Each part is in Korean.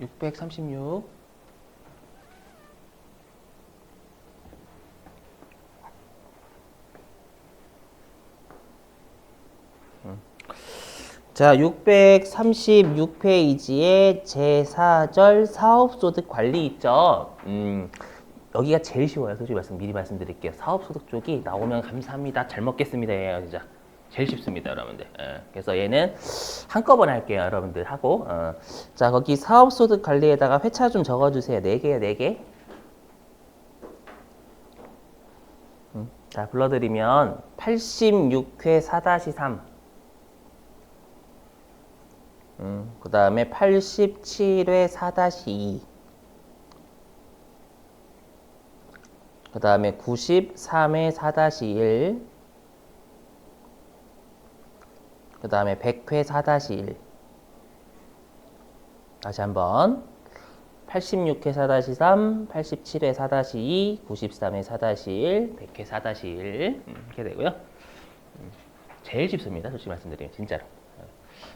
636 음. 자, 636페이지에 제4절 사업소득 관리 있죠? 음, 여기가 제일 쉬워요. 솔직히 말씀 미리 말씀드릴게요. 사업소득 쪽이 나오면 감사합니다. 잘 먹겠습니다. 예요 진짜. 제일 쉽습니다, 여러분들. 예, 그래서 얘는 한꺼번에 할게요, 여러분들 하고. 어. 자, 거기 사업 소득 관리에다가 회차 좀 적어주세요. 4개요, 4개. 음, 자, 불러드리면 86회 4-3. 음, 그 다음에 87회 4-2. 그 다음에 93회 4-1. 그 다음에 100회 4-1. 다시 한번. 86회 4-3, 87회 4-2, 93회 4-1, 100회 4-1 이렇게 되고요. 음, 제일 쉽습니다. 솔직히 말씀드리면 진짜로.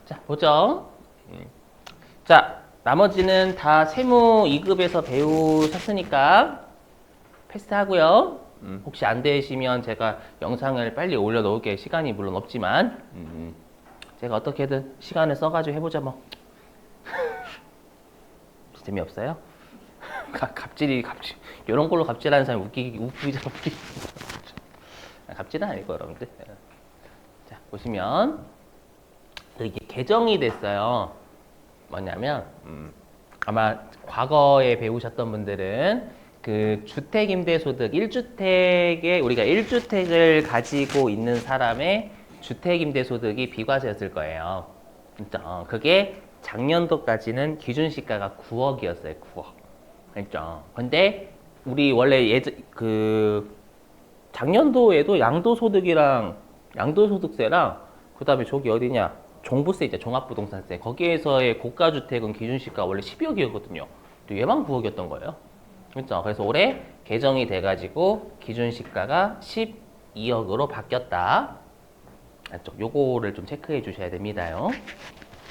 자, 보죠. 음. 자, 나머지는 다 세무 2급에서 배우셨으니까 패스하고요. 음, 혹시 안 되시면 제가 영상을 빨리 올려 놓을게 시간이 물론 없지만 음, 제가 어떻게든 시간을 써가지고 해보자 뭐. 재미없어요? 가- 갑질이 갑질 이런 걸로 갑질하는 사람이 웃기기 웃기죠 웃기. 갑질은 아니고 여러분들. 자 보시면 이게 개정이 됐어요. 뭐냐면 음, 아마 과거에 배우셨던 분들은 그 주택임대소득 1주택에 우리가 1주택을 가지고 있는 사람의 주택임대소득이 비과세였을 거예요. 진짜 어, 그게 작년도까지는 기준시가가 9억이었어요. 9억. 그렇죠. 근데 우리 원래 예전 그 작년도에도 양도소득이랑 양도소득세랑 그다음에 저기 어디냐 종부세 있죠 종합부동산세 거기에서의 고가주택은 기준시가 원래 12억이었거든요. 근데 얘만 9억이었던 거예요. 그렇죠. 그래서 올해 개정이 돼가지고 기준시가가 12억으로 바뀌었다. 알죠? 요거를 좀 체크해 주셔야 됩니다요.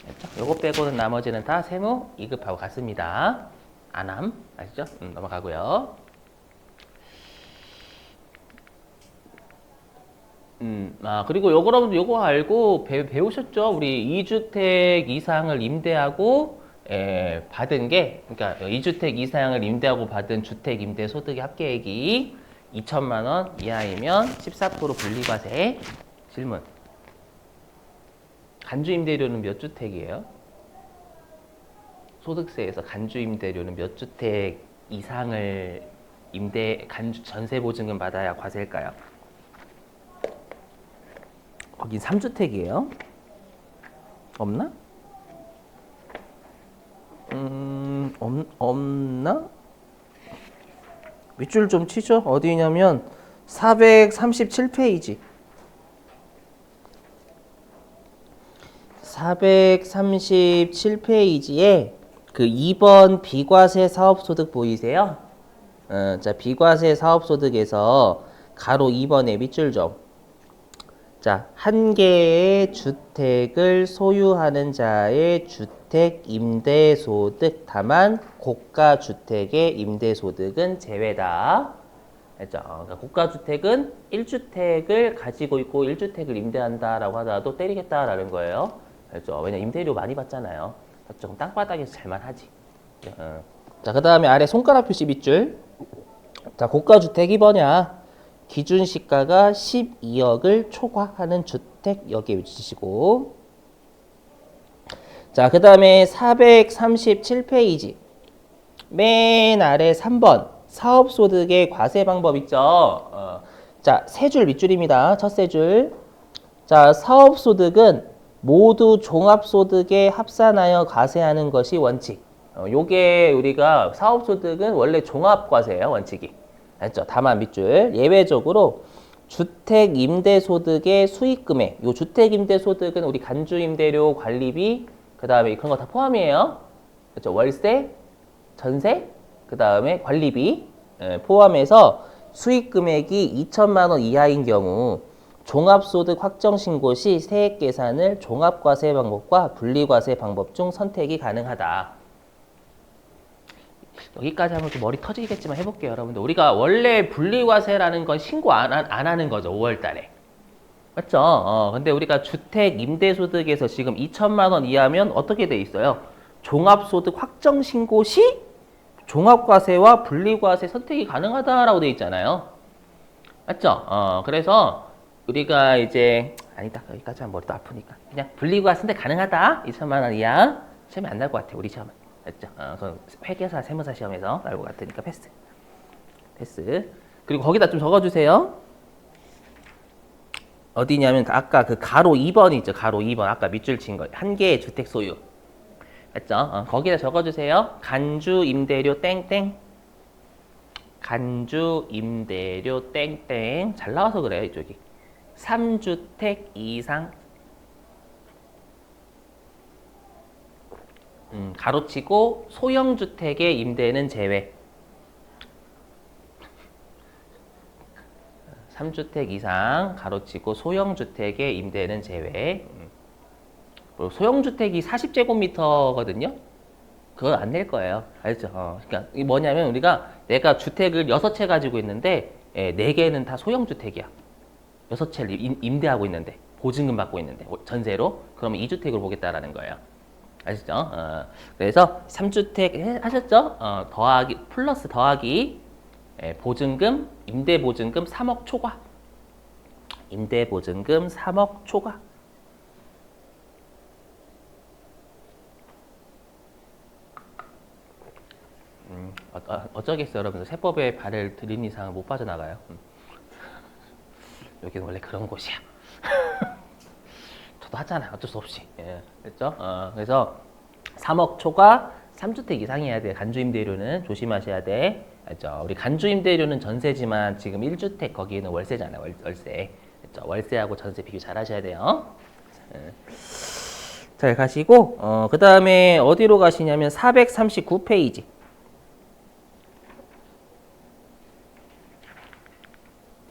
알죠? 요거 빼고는 나머지는 다 세무 2급하고 같습니다. 안함 아시죠? 음, 넘어가고요. 음, 아, 그리고 요거 여러분들 요거 알고 배, 배우셨죠? 우리 2주택 이상을 임대하고 에, 받은 게 그러니까 2주택 이상을 임대하고 받은 주택 임대 소득의 합계액이 2천만 원 이하이면 14% 분리과세. 질문. 간주 임대료는 몇 주택이에요? 소득세에서 간주 임대료는 몇 주택 이상을 임대 간주 전세 보증금 받아야 과세일까요? 거긴 3주택이에요. 없나? 음, 없, 없나? 밑줄 좀 치죠. 어디냐면 437페이지. 437페이지에 그 2번 비과세 사업소득 보이세요? 어, 자, 비과세 사업소득에서 가로 2번에 밑줄 좀. 자, 한 개의 주택을 소유하는 자의 주택 임대소득 다만 고가 주택의 임대소득은 제외다. 했죠. 그러니까 고가 주택은 1주택을 가지고 있고 1주택을 임대한다라고 하더라도 때리겠다라는 거예요. 그렇죠. 왜냐 임대료 많이 받잖아요. 그럼 땅바닥에서 잘만 하지. 어. 자, 그 다음에 아래 손가락 표시 밑줄. 자, 고가 주택이 뭐냐? 기준 시가가 12억을 초과하는 주택 여기에 위치시고 자, 그 다음에 437페이지 맨 아래 3번 사업소득의 과세 방법 있죠? 어. 자, 세 줄 밑줄입니다. 첫 세 줄. 자, 사업소득은 모두 종합소득에 합산하여 과세하는 것이 원칙. 어, 요게 우리가 사업소득은 원래 종합과세예요, 원칙이. 알죠? 다만 밑줄 예외적으로 주택 임대 소득의 수익 금액 요 주택 임대 소득은 우리 간주 임대료 관리비 그 다음에 그런 거 다 포함이에요 그렇죠 월세 전세 그 다음에 관리비 예, 포함해서 수익 금액이 2천만 원 이하인 경우 종합소득 확정신고 시 세액 계산을 종합과세 방법과 분리과세 방법 중 선택이 가능하다 여기까지 하면 좀 머리 터지겠지만 해볼게요, 여러분들. 우리가 원래 분리과세라는 건 신고 안, 하- 안 하는 거죠, 5월 달에. 맞죠? 어, 근데 우리가 주택 임대소득에서 지금 2천만 원 이하면 어떻게 돼 있어요? 종합소득 확정 신고 시 종합과세와 분리과세 선택이 가능하다라고 돼 있잖아요. 맞죠? 어, 그래서 우리가 이제 아니다 여기까지 하면 머리도 아프니까 그냥 분리과세 선택 가능하다 2천만 원 이하 시험이 안 날 것 같아 우리 시험은 맞죠? 어, 회계사 세무사 시험에서 나올 것 같으니까 패스 패스 그리고 거기다 좀 적어주세요. 어디냐면 아까 그 가로 2번 있죠. 가로 2번 아까 밑줄 친 거. 한 개의 주택 소유. 맞죠? 어, 거기다 적어주세요. 간주 임대료 땡땡. 간주 임대료 땡땡. 잘 나와서 그래요 이쪽이. 3주택 이상. 음, 가로치고 소형 주택의 임대는 제외. 3주택 이상 가로치고 소형주택의 임대는 제외. 음. 그리고 소형주택이 40제곱미터거든요. 그거 안낼 거예요. 알죠? 어, 그러니까 이 뭐냐면 우리가 내가 주택을 6채 가지고 있는데 예, 4개는 다 소형주택이야. 6채를 임- 임대하고 있는데 보증금 받고 있는데 어, 전세로 그러면 2주택을 보겠다라는 거예요. 아시죠? 어, 그래서 3주택 해- 하셨죠? 어, 더하기 플러스 더하기 예, 보증금, 임대 보증금 3억 초과. 임대 보증금 3억 초과. 음, 어, 어, 어쩌겠어요, 여러분들. 세법에 발을 들인 이상 못 빠져나가요. 음. 여기는 원래 그런 곳이야. 저도 하잖아요. 어쩔 수 없이. 예, 그렇죠? 어, 그래서 3억 초과 3주택 이상이어야 돼. 간주임대료는 조심하셔야 돼. 알죠? 우리 간주임대료는 전세지만 지금 1주택 거기는 월세잖아요. 월, 월세. 그렇죠? 월세하고 전세 비교 잘 하셔야 돼요. 예. 잘 가시고 어, 그 다음에 어디로 가시냐면 439페이지.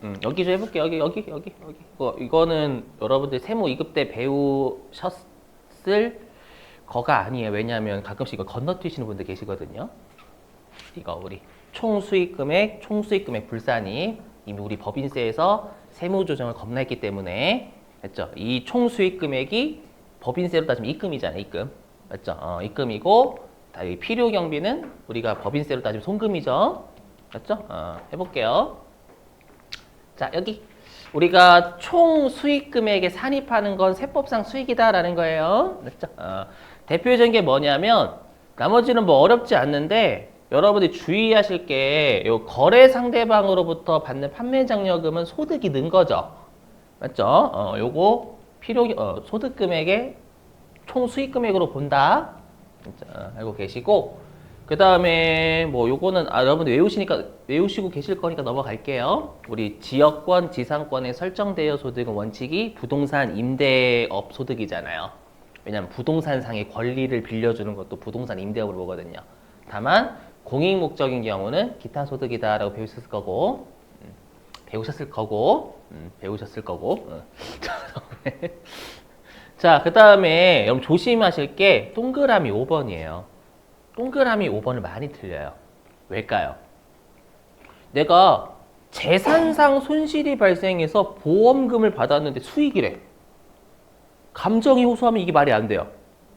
음, 여기 좀 해볼게요. 여기, 여기, 여기, 여기. 이거, 이거는 여러분들 세무 2급 때 배우셨을 거가 아니에요. 왜냐하면 가끔씩 이거 건너뛰시는 분들 계시거든요. 이거 우리 총 수익 금액, 총 수익 금액 불산이 이미 우리 법인세에서 세무 조정을 겁나 했기 때문에 맞죠? 이 총 수익 금액이 법인세로 따지면 입금이잖아요. 입금. 맞죠? 어, 입금이고 필요 경비는 우리가 법인세로 따지면 송금이죠. 맞죠? 어, 해볼게요. 자 여기 우리가 총 수익 금액에 산입하는 건 세법상 수익이다라는 거예요. 맞죠? 어, 대표적인 게 뭐냐면 나머지는 뭐 어렵지 않는데 여러분들이 주의하실 게 요 거래 상대방으로부터 받는 판매 장려금은 소득이 는 거죠. 맞죠? 어, 요거 필요 어, 소득 금액의 총 수익 금액으로 본다. 알고 계시고 그 다음에 뭐 요거는 아, 여러분들 외우시니까 외우시고 계실 거니까 넘어갈게요. 우리 지역권, 지상권에 설정되어 소득은 원칙이 부동산 임대업 소득이잖아요. 왜냐하면 부동산상의 권리를 빌려주는 것도 부동산 임대업으로 보거든요. 다만 공익 목적인 경우는 기타 소득이다라고 배우셨을 거고 음, 배우셨을 거고 음, 배우셨을 거고. 어. 자, 그 다음에 여러분 조심하실 게 동그라미 5번이에요. 동그라미 5번을 많이 틀려요. 왜일까요? 내가 재산상 손실이 발생해서 보험금을 받았는데 수익이래. 감정이 호소하면 이게 말이 안 돼요.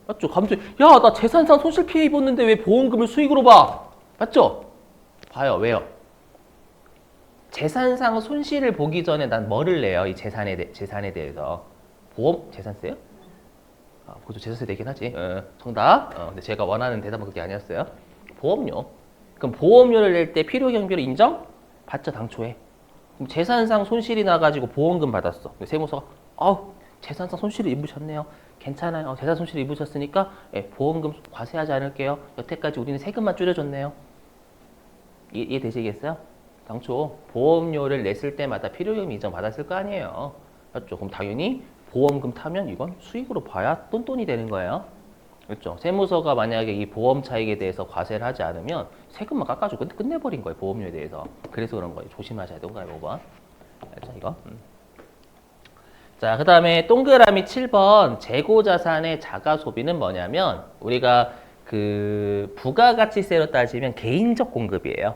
맞죠? 감정, 야, 나 재산상 손실 피해 입었는데 왜 보험금을 수익으로 봐? 맞죠? 봐요. 왜요? 재산상 손실을 보기 전에 난 뭐를 내요? 이 재산에, 대, 재산에 대해서. 보험, 재산세요? 아, 그것도 재산세 되긴 하지. 어, 정답. 어, 근데 제가 원하는 대답은 그게 아니었어요. 보험료. 그럼 보험료를 낼 때 필요 경비를 인정? 받죠, 당초에. 그럼 재산상 손실이 나가지고 보험금 받았어. 세무서가, 아우, 재산상 손실을 입으셨네요. 괜찮아요. 어, 재산 손실을 입으셨으니까 예, 보험금 과세하지 않을게요. 여태까지 우리는 세금만 줄여줬네요. 이해, 이해 되시겠어요? 당초 보험료를 냈을 때마다 필요금 인정 받았을 거 아니에요. 맞죠? 그럼 당연히 보험금 타면 이건 수익으로 봐야 똔똔이 되는 거예요. 그렇죠? 세무서가 만약에 이 보험 차익에 대해서 과세를 하지 않으면 세금만 깎아주고 끝- 끝내버린 거예요. 보험료에 대해서. 그래서 그런 거예요. 조심하셔야 돼요. 동그라미 5번. 알죠? 이거. 음. 자, 그 다음에 동그라미 7번 재고 자산의 자가 소비는 뭐냐면 우리가 그 부가가치세로 따지면 개인적 공급이에요.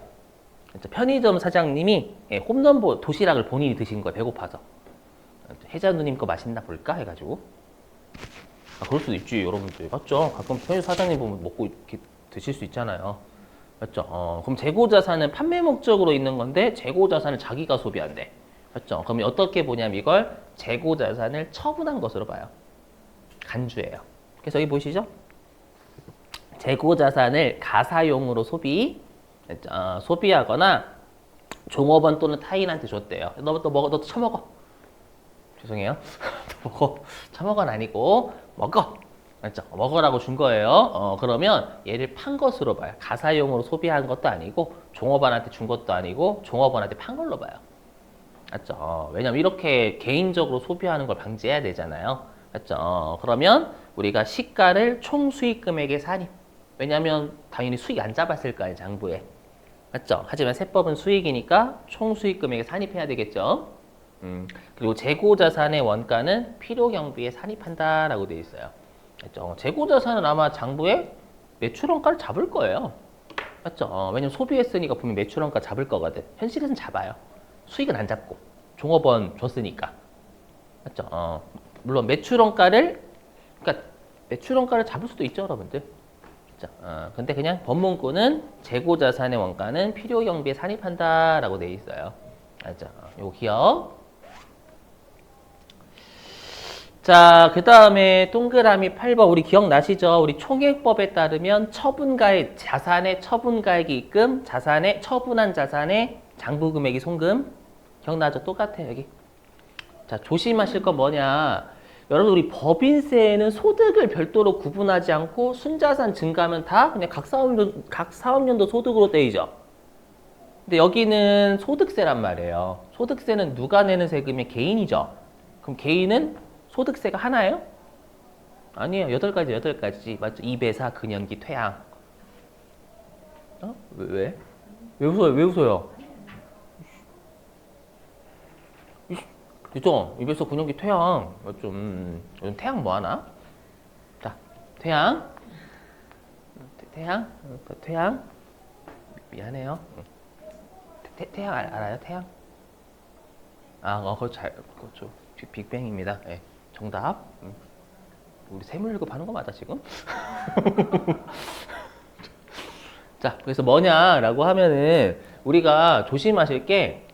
그러니까 편의점 사장님이 예, 홈런 보- 도시락을 본인이 드신 거예요. 배고파서. 혜자 누님 거 맛있나 볼까 해가지고. 아, 그럴 수도 있지, 여러분들. 맞죠? 가끔 편의점 사장님 보면 먹고 이렇게 드실 수 있잖아요. 맞죠? 어, 그럼 재고 자산은 판매 목적으로 있는 건데 재고 자산을 자기가 소비한대. 맞죠? 그럼 어떻게 보냐면 이걸 재고 자산을 처분한 것으로 봐요. 간주예요. 그래서 여기 보이시죠? 재고 자산을 가사용으로 소비, 어, 소비하거나 종업원 또는 타인한테 줬대요. 너도 먹어, 너도 처먹어. 죄송해요. 또 먹어. 처먹은 아니고 먹어. 맞죠? 먹으라고 준 거예요. 어, 그러면 얘를 판 것으로 봐요. 가사용으로 소비한 것도 아니고 종업원한테 준 것도 아니고 종업원한테 판 걸로 봐요. 맞죠? 어, 왜냐면 이렇게 개인적으로 소비하는 걸 방지해야 되잖아요. 맞죠? 어, 그러면 우리가 시가를 총 수익 금액에 산입. 왜냐면 당연히 수익 안 잡았을 거 아니에요, 장부에. 맞죠? 하지만 세법은 수익이니까 총 수익 금액에 산입해야 되겠죠? 음, 그리고 재고 자산의 원가는 필요 경비에 산입한다라고 되어 있어요. 맞죠? 재고 자산은 아마 장부에 매출 원가를 잡을 거예요. 맞죠? 어, 왜냐면 소비했으니까 분명 매출 원가 잡을 거거든. 현실에서는 잡아요. 수익은 안 잡고 종업원 줬으니까. 맞죠? 어, 물론 매출 원가를 그러니까 매출 원가를 잡을 수도 있죠, 여러분들. 자, 어, 근데 그냥 법문구는 재고 자산의 원가는 필요 경비에 산입한다라고 돼 있어요. 알죠? 어, 요거 기억. 자, 그 다음에 동그라미 8번 우리 기억나시죠? 우리 총액법에 따르면 처분가액, 자산의 처분가액이 입금, 자산의 처분한 자산의 장부 금액이 송금. 기억나죠? 똑같아요, 여기. 자, 조심하실 건 뭐냐? 여러분 우리 법인세에는 소득을 별도로 구분하지 않고 순자산 증가하면 다 그냥 각 사업연도 각 사업연도 소득으로 떼이죠. 근데 여기는 소득세란 말이에요. 소득세는 누가 내는 세금이 개인이죠. 그럼 개인은 소득세가 하나예요? 아니에요. 여덟 가지 여덟 가지 맞죠? 이배사 근연기 퇴항. 어? 왜 왜? 왜 웃어요? 왜 웃어요? 그죠? 입에서 근육이 퇴양. 좀, 음, 요즘 퇴양 뭐 하나? 자, 퇴양. 태- 퇴양? 퇴양? 미안해요. 응. 태, 태양 알, 알아요? 태양? 아, 어, 그거 잘, 그거 좀 빅- 빅뱅입니다. 예, 정답. 음. 우리 세물일급 하는 거 맞아, 지금? 자, 그래서 뭐냐라고 하면은 우리가 조심하실 게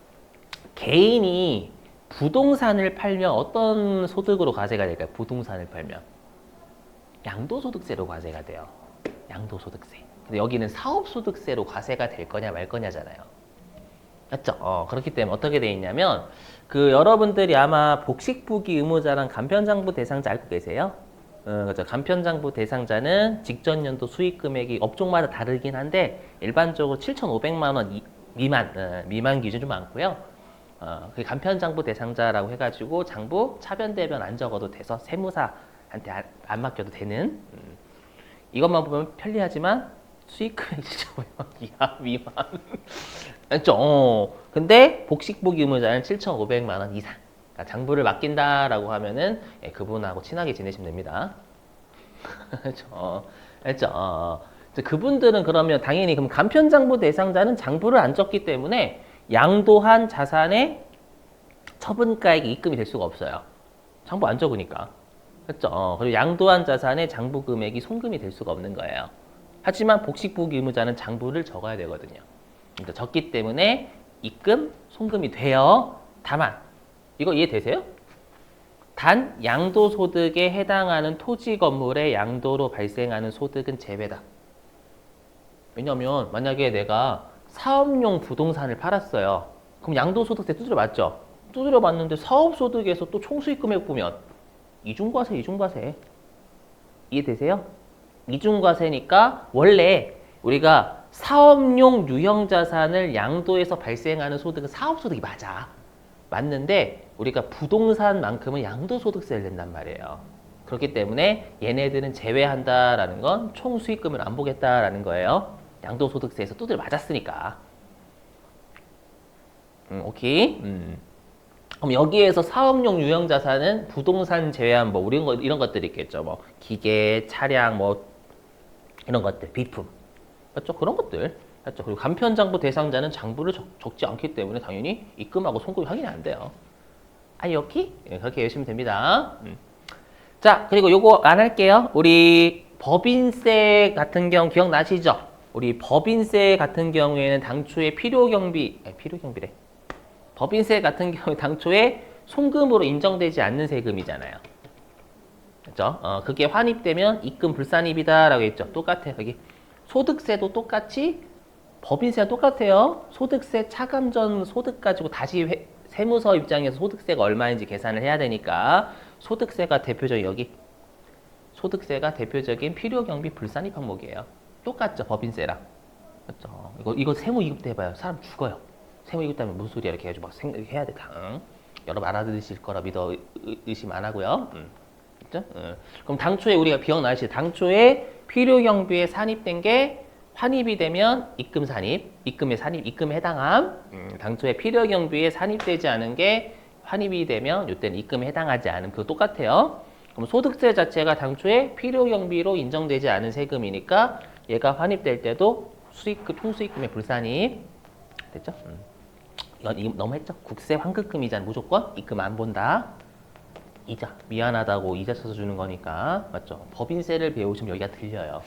개인이 부동산을 팔면 어떤 소득으로 과세가 될까요? 부동산을 팔면 양도소득세로 과세가 돼요. 양도소득세. 근데 여기는 사업소득세로 과세가 될 거냐 말 거냐잖아요. 맞죠? 어, 그렇기 때문에 어떻게 돼 있냐면 그 여러분들이 아마 복식부기 의무자랑 간편장부 대상자 알고 계세요? 어, 그렇죠. 간편장부 대상자는 직전 연도 수익 금액이 업종마다 다르긴 한데 일반적으로 7,500만 원 이- 미만 어, 미만 기준 좀 많고요. 어, 그 간편장부 대상자라고 해가지고 장부 차변 대변 안 적어도 돼서 세무사한테 안, 안 맡겨도 되는 음, 이것만 보면 편리하지만 수익 금액이 진짜 이하 미만 맞죠? 어. 근데 복식부기 의무자는 7,500만 원 이상 그러니까 장부를 맡긴다라고 하면은 예, 그분하고 친하게 지내시면 됩니다. 그렇죠? 어, 알죠? 어, 어. 이제 그분들은 그러면 당연히 그럼 간편장부 대상자는 장부를 안 적기 때문에 양도한 자산의 처분가액이 입금이 될 수가 없어요. 장부 안 적으니까. 그렇죠? 어, 그리고 양도한 자산의 장부 금액이 송금이 될 수가 없는 거예요. 하지만 복식부기 의무자는 장부를 적어야 되거든요. 그러니까 적기 때문에 입금, 송금이 돼요. 다만 이거 이해되세요? 단 양도소득에 해당하는 토지 건물의 양도로 발생하는 소득은 제외다. 왜냐면 만약에 내가 사업용 부동산을 팔았어요. 그럼 양도소득세 두드려 맞죠? 두드려 맞는데 사업소득에서 또 총수익 금액 보면 이중과세, 이중과세. 이해되세요? 이중과세니까 원래 우리가 사업용 유형 자산을 양도해서 발생하는 소득은 사업소득이 맞아. 맞는데 우리가 부동산만큼은 양도소득세를 낸단 말이에요. 그렇기 때문에 얘네들은 제외한다라는 건 총 수익금을 안 보겠다라는 거예요. 양도소득세에서 두들 맞았으니까. 음, 오케이. 음. 그럼 여기에서 사업용 유형 자산은 부동산 제외한 뭐 이런 거 이런 것들이 있겠죠. 뭐 기계, 차량, 뭐 이런 것들, 비품. 맞죠? 그런 것들. 맞죠? 그리고 간편장부 대상자는 장부를 적, 적지 않기 때문에 당연히 입금하고 송금이 확인이 안 돼요. 아, 여기? 예, 그렇게 외우시면 됩니다. 음. 자, 그리고 요거 안 할게요. 우리 법인세 같은 경우 기억나시죠? 우리 법인세 같은 경우에는 당초에 필요경비, 아니, 필요경비래. 법인세 같은 경우 당초에 송금으로 인정되지 않는 세금이잖아요. 그죠? 어, 그게 환입되면 입금 불산입이다라고 했죠. 똑같아요. 여기 소득세도 똑같이 법인세가 똑같아요. 소득세 차감 전 소득 가지고 다시 회- 세무서 입장에서 소득세가 얼마인지 계산을 해야 되니까 소득세가 대표적인 여기 소득세가 대표적인 필요 경비 불산입 항목이에요. 똑같죠 법인세랑. 맞죠? 이거 이거 세무 이급 때 해봐요. 사람 죽어요. 세무 이급 때면 무슨 소리야 이렇게 해가지고 막 생각해야 돼. 당. 여러분 알아들으실 거라 믿어 의- 의심 안 하고요. 음. 그죠? 음. 그럼 당초에 우리가 기억나시 당초에 필요 경비에 산입된 게 환입이 되면 입금 산입, 입금의 산입, 입금에 해당함. 음, 당초에 필요 경비에 산입되지 않은 게 환입이 되면 이때는 입금에 해당하지 않음. 그거 똑같아요. 그럼 소득세 자체가 당초에 필요 경비로 인정되지 않은 세금이니까 얘가 환입될 때도 수익금, 총수익금의 불산입. 됐죠? 음. 이건 이- 너무 했죠? 국세 환급금이잖아. 무조건 입금 안 본다. 이자 미안하다고 이자 쳐서 주는 거니까 맞죠? 법인세를 배우시면 여기가 들려요.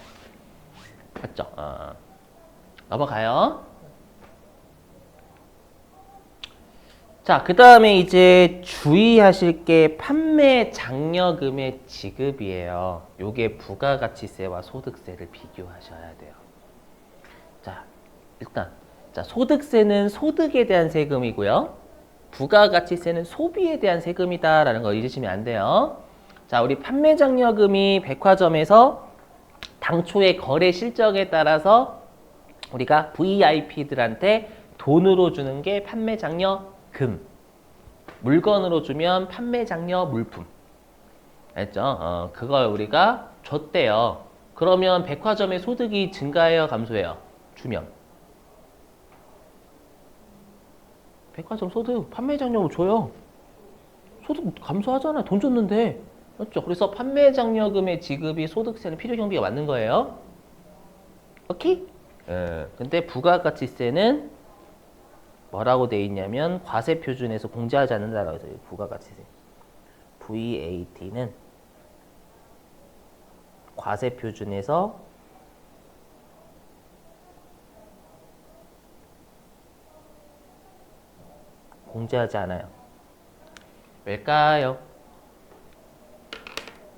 맞죠? 어. 넘어가요. 자, 그 다음에 이제 주의하실 게 판매 장려금의 지급이에요. 요게 부가가치세와 소득세를 비교하셔야 돼요. 자, 일단 자, 소득세는 소득에 대한 세금이고요. 부가가치세는 소비에 대한 세금이다라는 거 잊으시면 안 돼요. 자, 우리 판매 장려금이 백화점에서 당초의 거래 실적에 따라서 우리가 VIP들한테 돈으로 주는 게 판매 장려금. 물건으로 주면 판매 장려 물품. 알죠? 어, 그걸 우리가 줬대요. 그러면 백화점의 소득이 증가해요, 감소해요? 주면. 백화점 소득 판매 장려금 줘요. 소득 감소하잖아요. 돈 줬는데. 맞죠? 그래서 판매 장려금의 지급이 소득세는 필요 경비가 맞는 거예요. 오케이? 예. 근데 부가가치세는 뭐라고 돼 있냐면 과세 표준에서 공제하지 않는다라고 해서 부가가치세. VAT는 과세 표준에서 공제하지 않아요. 왜일까요?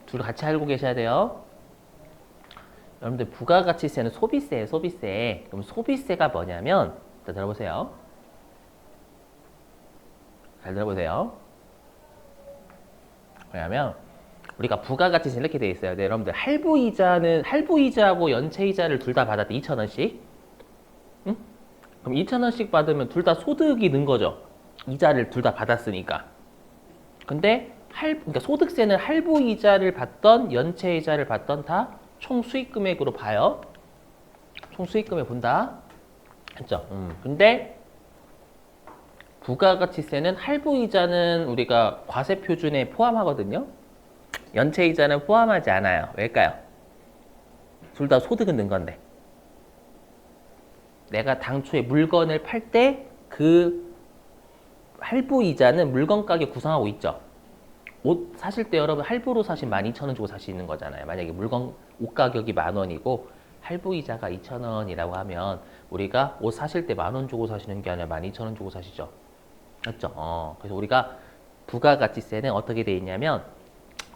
둘 같이 알고 계셔야 돼요. 여러분들 부가가치세는 소비세예요, 소비세. 그럼 소비세가 뭐냐면, 자, 들어보세요. 잘 들어보세요. 뭐냐면, 우리가 부가가치세 이렇게 돼 있어요. 네, 여러분들 할부 이자는 할부 이자하고 연체 이자를 둘 다 받았대 2,000원씩. 응? 그럼 2,000원씩 받으면 둘 다 소득이 는 거죠. 이자를 둘 다 받았으니까. 근데 할 그러니까 소득세는 할부 이자를 받던 연체 이자를 받던 다 총 수익 금액으로 봐요. 총 수익 금액 본다. 했죠. 음. 근데 부가가치세는 할부 이자는 우리가 과세 표준에 포함하거든요. 연체 이자는 포함하지 않아요. 왜일까요? 둘 다 소득은 는 건데. 내가 당초에 물건을 팔 때 그 할부 이자는 물건 가격 구성하고 있죠. 옷 사실 때 여러분 할부로 사실 12,000원 주고 있는 거잖아요. 만약에 물건 옷 가격이 만 원이고 할부 이자가 2,000원이라고 하면 우리가 옷 사실 때 만 원 주고 사시는 게 아니라 12,000원 주고 사시죠. 맞죠? 어. 그래서 우리가 부가가치세는 어떻게 돼 있냐면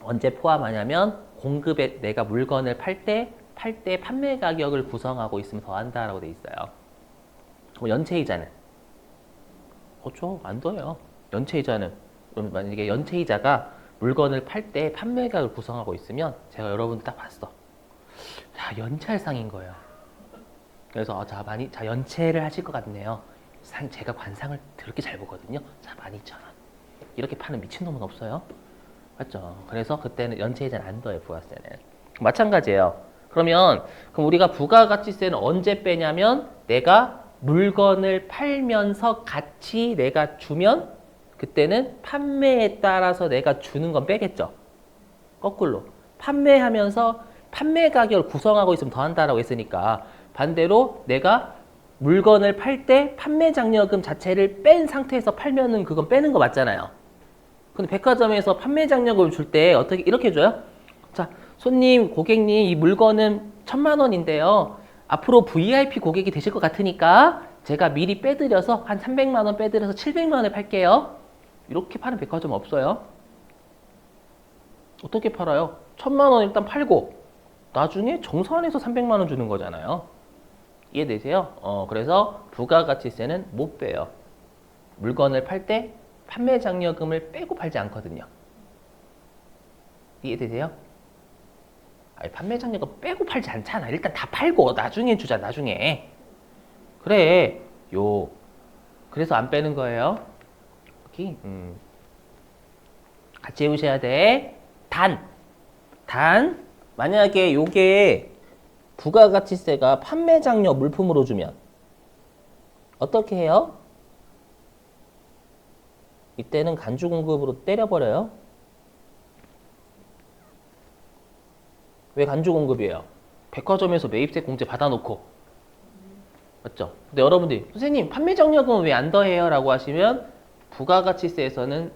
언제 포함하냐면 공급에 내가 물건을 팔 때 팔 때 판매 가격을 구성하고 있으면 더한다라고 돼 있어요. 연체이자는 그렇죠. 안 더해요. 연체이자는 그럼 만약에 연체이자가 물건을 팔 때 판매가를 구성하고 있으면 제가 여러분들 딱 봤어. 자 연체할 상인 거예요. 그래서 아, 자 많이 자 연체를 하실 것 같네요. 상 제가 관상을 그렇게 잘 보거든요. 자 12,000원. 이렇게 파는 미친놈은 없어요. 맞죠? 그래서 그때는 연체이자는 안 더해요. 부가세는. 마찬가지예요. 그러면 그럼 우리가 부가가치세는 언제 빼냐면 내가 물건을 팔면서 같이 내가 주면 그때는 판매에 따라서 내가 주는 건 빼겠죠. 거꾸로 판매하면서 판매 가격을 구성하고 있으면 더한다라고 했으니까 반대로 내가 물건을 팔 때 판매 장려금 자체를 뺀 상태에서 팔면은 그건 빼는 거 맞잖아요. 근데 백화점에서 판매 장려금을 줄 때 어떻게 이렇게 줘요? 자, 손님, 고객님 이 물건은 천만 원인데요. 앞으로 VIP 고객이 되실 것 같으니까 제가 미리 빼드려서 한 300만 원 빼드려서 700만 원에 팔게요. 이렇게 파는 백화점 없어요. 어떻게 팔아요? 천만 원 일단 팔고 나중에 정산해서 300만 원 주는 거잖아요. 이해되세요? 어, 그래서 부가가치세는 못 빼요. 물건을 팔 때 판매 장려금을 빼고 팔지 않거든요. 이해되세요? 아니, 판매 장려금 빼고 팔지 않잖아. 일단 다 팔고 나중에 주자. 나중에. 그래. 요. 그래서 안 빼는 거예요. 여기. 음. 같이 해보셔야 돼. 단. 단. 만약에 요게 부가가치세가 판매 장려 물품으로 주면 어떻게 해요? 이때는 간주 공급으로 때려버려요. 왜 간주 공급이에요? 백화점에서 매입세 공제 받아놓고 맞죠? 근데 여러분들이 선생님 판매 장려금 왜안 더해요? 라고 하시면 부가가치세에서는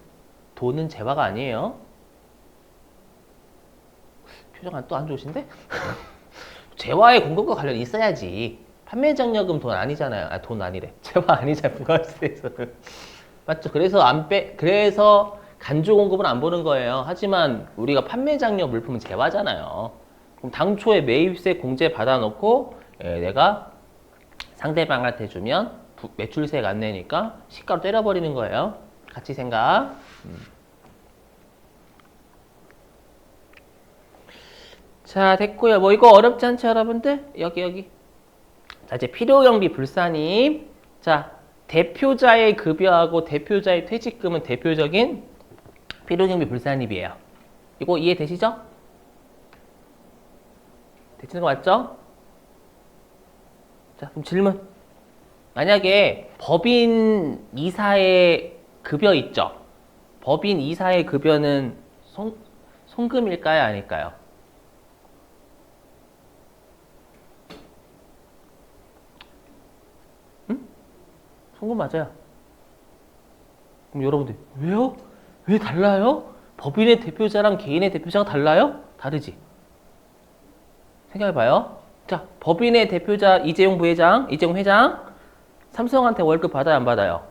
돈은 재화가 아니에요. 표정 또안 좋으신데? 재화의 공급과 관련이 있어야지. 판매 장려금 돈 아니잖아요. 아, 돈 아니래. 재화 아니잖아요. 부가세에서는. 맞죠? 그래서 안 빼, 그래서 간주 공급은 안 보는 거예요. 하지만 우리가 판매 장려 물품은 재화잖아요. 그럼 당초에 매입세 공제 받아놓고 예, 내가 상대방한테 주면 부- 매출세가 안 내니까 시가로 때려버리는 거예요. 같이 생각. 음. 자, 됐고요. 뭐 이거 어렵지 않죠, 여러분들? 여기 여기. 자, 이제 필요경비 불산임. 자, 대표자의 급여하고 대표자의 퇴직금은 대표적인 필요경비 불산입이에요. 이거 이해되시죠? 되시는 거 맞죠? 자, 그럼 질문. 만약에 법인 이사의 급여 있죠? 법인 이사의 급여는 송, 송금일까요? 아닐까요? 송금 맞아요. 그럼 여러분들 왜요? 왜 달라요? 법인의 대표자랑 개인의 대표자가 달라요? 다르지. 생각해봐요. 자, 법인의 대표자 이재용 부회장, 이재용 회장, 삼성한테 월급 받아요, 안 받아요?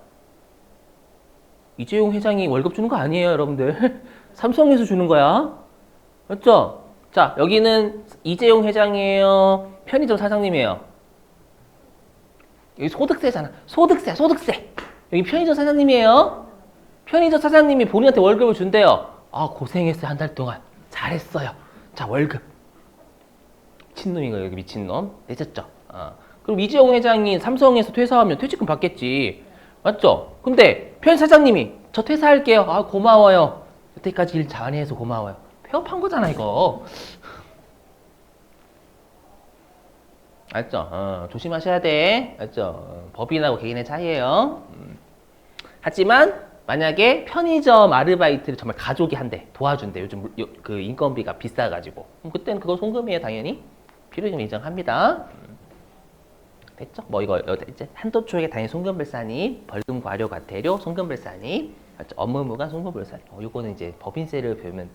이재용 회장이 월급 주는 거 아니에요, 여러분들. 삼성에서 주는 거야. 맞죠? 자, 여기는 이재용 회장이에요. 편의점 사장님이에요. 여기 소득세잖아. 소득세, 소득세. 여기 편의점 사장님이에요. 편의점 사장님이 본인한테 월급을 준대요. 아, 고생했어요. 한 달 동안. 잘했어요. 자, 월급. 미친놈인 거예요, 여기 미친놈. 내셨죠? 어. 그럼 이재용 회장이 삼성에서 퇴사하면 퇴직금 받겠지. 맞죠? 근데 편 사장님이 저 퇴사할게요. 아, 고마워요. 여태까지 일 잘해서 고마워요. 폐업한 거잖아, 이거. 알죠? 어, 조심하셔야 돼. 알죠? 어, 법인하고 개인의 차이예요. 음. 하지만 만약에 편의점 아르바이트를 정말 가족이 한대 도와준대. 요즘 그 인건비가 비싸가지고 그럼 그때는 그거 송금이에요, 당연히. 필요금 인정합니다. 음. 됐죠? 뭐 이거 여- 이제 한도 초액의 단위 송금불산이 벌금 과료 과태료 송금불산이? 업무무관 송금불산. 어, 요거는 이제 법인세를 배우면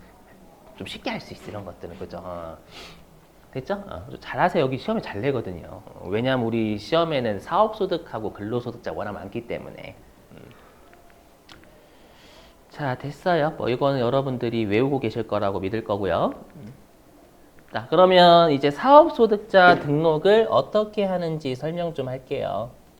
좀 쉽게 할 수 있어 이런 것들은 그죠? 어. 됐죠? 어, 좀 잘하세요. 여기 시험에 잘 내거든요. 어, 왜냐하면 우리 시험에는 사업소득하고 근로소득자 워낙 많기 때문에. 음. 자, 됐어요. 뭐 이거는 여러분들이 외우고 계실 거라고 믿을 거고요. 음. 자, 그러면 이제 사업소득자 등록을 어떻게 하는지 설명 좀 할게요.